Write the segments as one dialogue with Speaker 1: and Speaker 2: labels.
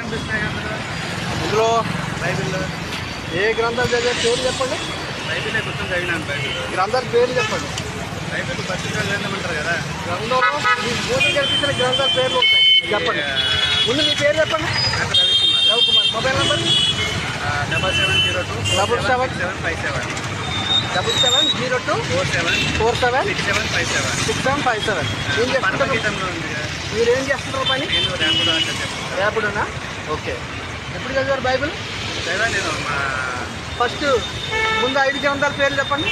Speaker 1: ఇందులో
Speaker 2: బైబిల్లో.
Speaker 1: ఏ గ్రంథాలు చదివే పేరు చెప్పండి.
Speaker 2: బైబిలే కొంచెం చదివినాను బైబిల్.
Speaker 1: గ్రంథాల పేర్లు చెప్పండి.
Speaker 2: బైబిల్ పత్రికలు చదివామంటారు కదా?
Speaker 1: గ్రంథంలో మీ పూజలు కల్పించిన గ్రంథాల పేర్లు ఉంటాయి. చెప్పండి. ముందు మీ పేరు చెప్పండి.
Speaker 2: Ravikumar.
Speaker 1: Ravikumar. Mobile number?
Speaker 2: Double seven zero two
Speaker 1: Double seven.
Speaker 2: Seven five seven.
Speaker 1: Double seven zero two
Speaker 2: four seven
Speaker 1: four seven
Speaker 2: six seven five seven.
Speaker 1: Six seven five seven. ఏం చేస్తున్నారు? మీరు ఏం చేస్తున్నారు పని?
Speaker 2: నేను
Speaker 1: ఓకే. ఎప్పుడు చదివారు బైబిల్?
Speaker 2: నేను
Speaker 1: ఫస్ట్ ముందు ఐదు గ్రంథాల పేర్లు చెప్పండి.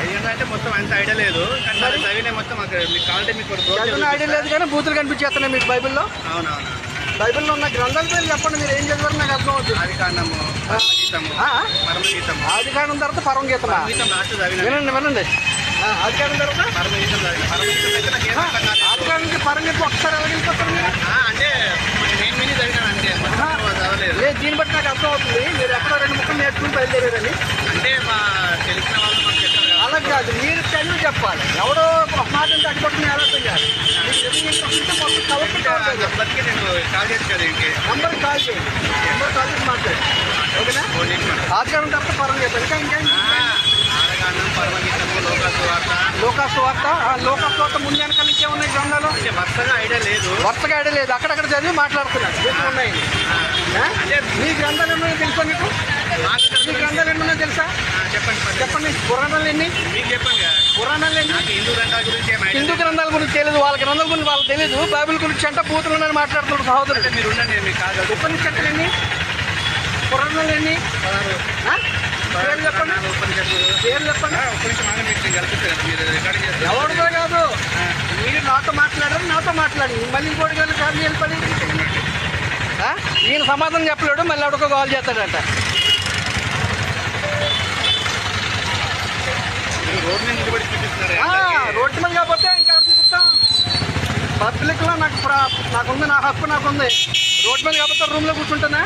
Speaker 2: ఐడియా అంటే మొత్తం అంత ఐడియా లేదు కానీ మరి? చదివిన మొత్తం మాకు మీకు కావాలంటే మీకు ఒక రోజు
Speaker 1: చదివిన ఐడియా లేదు కానీ బూతులు కనిపించేస్తున్నాయి మీకు బైబిల్లో.
Speaker 2: అవునవును.
Speaker 1: బైబిల్లో ఉన్న గ్రంథాల పేర్లు చెప్పండి మీరు ఏం చదివారు నాకు అర్థం అవుతుంది
Speaker 2: ఆది కాండము పరమగీతము
Speaker 1: ఆ?
Speaker 2: పరమగీతము.
Speaker 1: ఆది కాండం తర్వాత పరం
Speaker 2: పరమగీతం లాస్ట్ చదివిన.
Speaker 1: వినండి వినండి. ఆ, ఆది కాండం తర్వాత?
Speaker 2: పరమగీతం చదివిన. పరమగీతం అయితే నాకు ఏం
Speaker 1: ఆ,
Speaker 2: అర్థం కాలేదు.
Speaker 1: ఆది కాండం నుంచి పరం గీతం ఒకసారి ఎలా వెళ్ళిపోతారు మీరు?
Speaker 2: ఆ, అంటే నేను మినీ చదివినాను అంతే మొత్తం చదవలేదు
Speaker 1: లేదు దీన్ని బట్టి నాకు అర్థం అవుతుంది మీరు ఎక్కడో రెండు బయలుదేరారని
Speaker 2: అంటే మా తెలిసిన వాళ్ళు మాకు చెప్పారు కదా.
Speaker 1: అలా కాదు మీరు చదివి చెప్పాలి. ఎవడో ఒక మాట అడ్డుపట్టుకుని ఎలా చేయాలి? మొత్తం కవర్
Speaker 2: ఇంకా ఆ నంబర్కి నేను కాల్ చేసి కదా ఇంకే.
Speaker 1: నంబర్ కాల్ చేయండి. నంబర్ కాల్ చేసి మాట్లాడు ఓకేనా. ఆదికారం తప్ప పరం గీతం ఇంకా ఇంకేం?
Speaker 2: ఆ, ఆదికాండం పరమగీతము లోకాసు వార్త
Speaker 1: లోకాసు వార్త ఆ లోకాసు వార్త ముందు వెనకాల ఇంకేమున్నాయి గ్రంథాలు?
Speaker 2: అంటే వరుసగా ఐడియా లేదు.
Speaker 1: వరుసగా ఐడియా లేదు. అక్కడక్కడ చదివి మాట్లాడుతున్నాడు వీటిలో ఉన్నాయి మీ గ్రంథాలు ఎన్నో తెలుసా మీకు?
Speaker 2: మాకు.
Speaker 1: గ్రంథాలు ఎన్నో తెలుసా?
Speaker 2: చెప్పండి చెప్పండి.
Speaker 1: పురాణాలు ఎన్ని?
Speaker 2: మీకు చెప్పండి కదా.
Speaker 1: పురాణాలు ఎన్ని?
Speaker 2: హిందూ గ్రంథాల గురించి
Speaker 1: హిందూ గ్రంథాల గురించి తెలియదు. వాళ్ళ గ్రంథాల గురించి వాళ్ళకి తెలియదు బైబిల్ గురించి అంటే బూతులు మాట్లాడుతున్నాడు సహోదరుడు.
Speaker 2: మీరు ఉండండి మీకు చేస్తాను.
Speaker 1: ఉపనిషత్తులు ఎన్ని? పురాణాలు ఎన్ని? పేర్లు చెప్పండి. పేర్లు చెప్పండి.
Speaker 2: కల్పిస్తాను కదా. మీరు
Speaker 1: కాదు. నాతో మాట్లాడారు నాతో మాట్లాడి మళ్ళీ ఇంకోటి కానీ కాదు వెళ్ళిపోయి? ఈయన సమాధానం చెప్పలేడు మళ్ళీ ఎవరికో కాల్ చేస్తాడంట
Speaker 2: మీరు రోడ్ మీద నిలబడి చూపిస్తున్నారు
Speaker 1: ఆ, రోడ్డు మీద కాకపోతే ఇంకెవరు చూపిస్తాం పబ్లిక్లో నాకు నాకుంది నా హక్కు నాకుంది. రోడ్డు మీద కాకపోతే రూమ్లో కూర్చుంటానా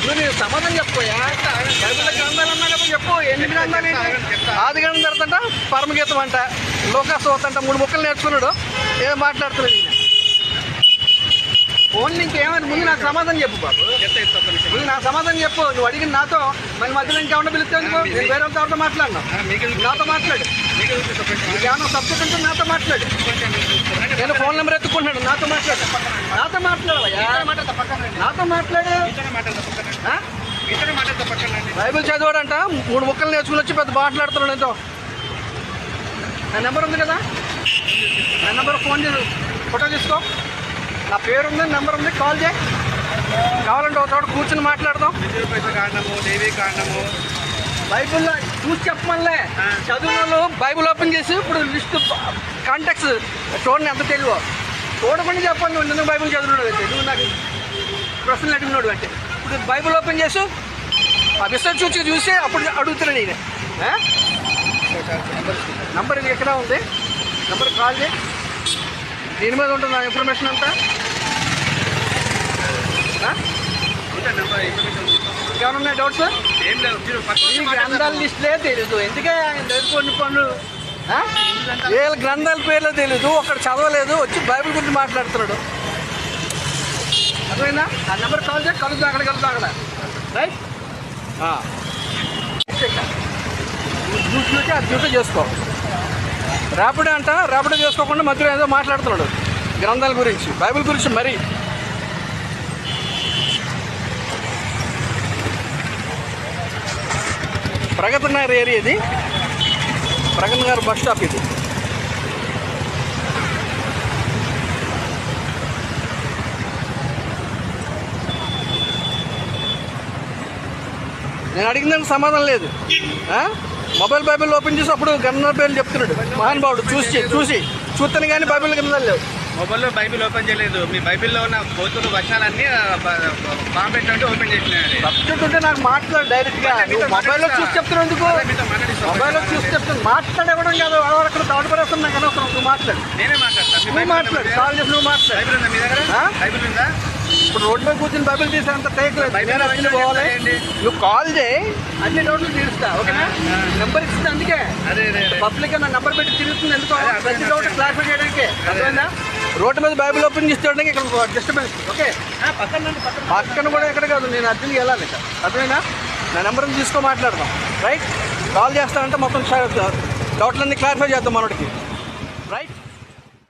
Speaker 1: నువ్వు నేను సమాధానం చెప్పోయా బైబిల్ గ్రంథాలు అన్నా కదా చెప్పు ఎన్ని గ్రంథాలు? ఆది గ్రంథం జరుగుతుంట పరమగీతం అంట లోకాసు అంట మూడు ముక్కలు నేర్చుకున్నాడు. ఏదో మాట్లాడుతున్నాడు ఓన్లీ ఇంకేమైనా ముందు నాకు సమాధానం చెప్పు బాబు. ముందు నాకు సమాధానం చెప్పు. నువ్వు అడిగిన నాతో మళ్ళీ మధ్యలో ఇంకేమన్నా పిలుస్తావు ఎందుకు? నేను వేరే వాళ్ళతో మాట్లాడినా. నాతో మాట్లాడు. ఇంకేమన్నా సబ్జెక్ట్ ఉంటే నాతో మాట్లాడు. నేను ఫోన్ నెంబర్ ఎత్తుకుంటున్నాడు నాతో మాట్లాడు. నాతో మాట్లాడవయ్యా.
Speaker 2: రండి.
Speaker 1: నాతో మాట్లాడు. బైబిల్ చదివాడంట. మూడు ముక్కలు నేర్చుకుని వచ్చి పెద్ద మాట్లాడుతున్నాడు ఎంతో నా నెంబర్ ఉంది కదా? నా నెంబర్ ఫోన్ చేసి ఫోటో తీసుకో. నా పేరు ఉంది నెంబర్ ఉంది కాల్ చేయి. కావాలంటే ఒక చోట కూర్చుని మాట్లాడదాం.
Speaker 2: కాండము దేవి కాండము
Speaker 1: బైబిల్లో చూసి చెప్పమనిలే. వాళ్ళు బైబిల్ ఓపెన్ చేసి ఇప్పుడు లిస్ట్ కాంటాక్ట్స్ చూడండి ఎంత తెలివో. చూడకుండా చెప్పండి నువ్వు ఎందుకు బైబిల్ చదివినాడు అంటే. నువ్వు నాకు ప్రశ్నలు అడిగినాడు అంటే. ఇప్పుడు బైబిల్ ఓపెన్ చేసి ఆ విషయం చూసి చూసి అప్పుడు అడుగుతున్నాడు నేను. నంబర్ ఇది ఎక్కడ ఉంది? నంబర్ కాల్ చేయి. దీని మీద ఉంటుంది నా ఇన్ఫర్మేషన్ అంతా? ఇంకేమైనా ఉన్నాయి డౌట్స్
Speaker 2: ఏం మాట్లాడతారు.
Speaker 1: గ్రంథాల లిస్టులే తెలీదు. ఎందుకే కొన్ని పనులు? వీళ్ళ గ్రంథాల పేర్లు తెలీదు ఒకడు చదవలేదు వచ్చి బైబిల్ గురించి మాట్లాడుతున్నాడు. అర్థమైందా? ఆ నెంబర్ కాల్ చేసి కలుద్దాం అక్కడ కలుద్దాం అక్కడ రైట్ డ్యూటీ ఆ డ్యూటీ చేసుకో. ర్యాపిడో అంట ర్యాపిడో చేసుకోకుండా మధ్యలో ఏదో మాట్లాడుతున్నాడు. గ్రంథాల గురించి బైబిల్ గురించి మరీ. ప్రగతి నగర్ ఏరియా ఇది. ప్రగతి నగర్ బస్ స్టాప్ ఇది. నేను అడిగిన దానికి సమాధానం లేదు. మొబైల్ బైబిల్ ఓపెన్ చేసి అప్పుడు గన్నర్ పేర్లు చెప్తున్నాడు. మహానుభావుడు చూసి చూసి చూస్తాను కానీ బైబిల్ గ్రంథాలు లేవు.
Speaker 2: మొబైల్లో బైబిల్ ఓపెన్ చేయలేదు. మీ బైబిల్లో ఉన్న కోతులు వచనాలన్నీ బాంబు పెట్టినట్టు ఓపెన్ చేసినాయి
Speaker 1: సబ్జెక్ట్ ఉంటే నాకు మాట్లాడు డైరెక్ట్గా. నువ్వు మొబైల్లో చూసి చెప్తున్నావు ఎందుకు? మొబైల్లో చూసి చెప్తాను మాట్లాడేవడం కాదు. అక్కడ తాడుపడేస్తాను నాకు అనవసరం నువ్వు మాట్లాడు.
Speaker 2: నేనే మాట్లాడతాను
Speaker 1: నువ్వు మాట్లాడు? కాల్ చేసి నువ్వు మాట్లాడు.
Speaker 2: బైబిల్ ఉందా మీ దగ్గర? బైబిల్ ఉందా?
Speaker 1: ఇప్పుడు రోడ్డు మీద కూర్చొని బైబిల్ తీసేంత టేక్ లేదు. పోవాలి? నువ్వు కాల్ చేయి. అన్ని డౌట్లు తీరుస్తా. ఓకేనా. నెంబర్ ఇస్తే అందుకే.
Speaker 2: అదే అదే అదే.
Speaker 1: పబ్లిక్ నా నెంబర్ పెట్టి తిరుగుతుంది ఎందుకో? ప్రతి. డౌట్ క్లారిఫై చేయడానికి. అర్థమైందా? రోడ్డు మీద బైబిల్ ఓపెన్ చేసి చూడడానికి ఇక్కడ డిస్టర్బెన్స్ ఓకే? పక్కన కూడా ఎక్కడ కాదు నేను అర్జెంట్గా వెళ్ళాలి ఇక అర్థమైనా నా నెంబర్ తీసుకో మాట్లాడదాం. రైట్ కాల్ చేస్తానంటే మొత్తం డౌట్లన్నీ క్లారిఫై చేద్దాం మనోడికి. రైట్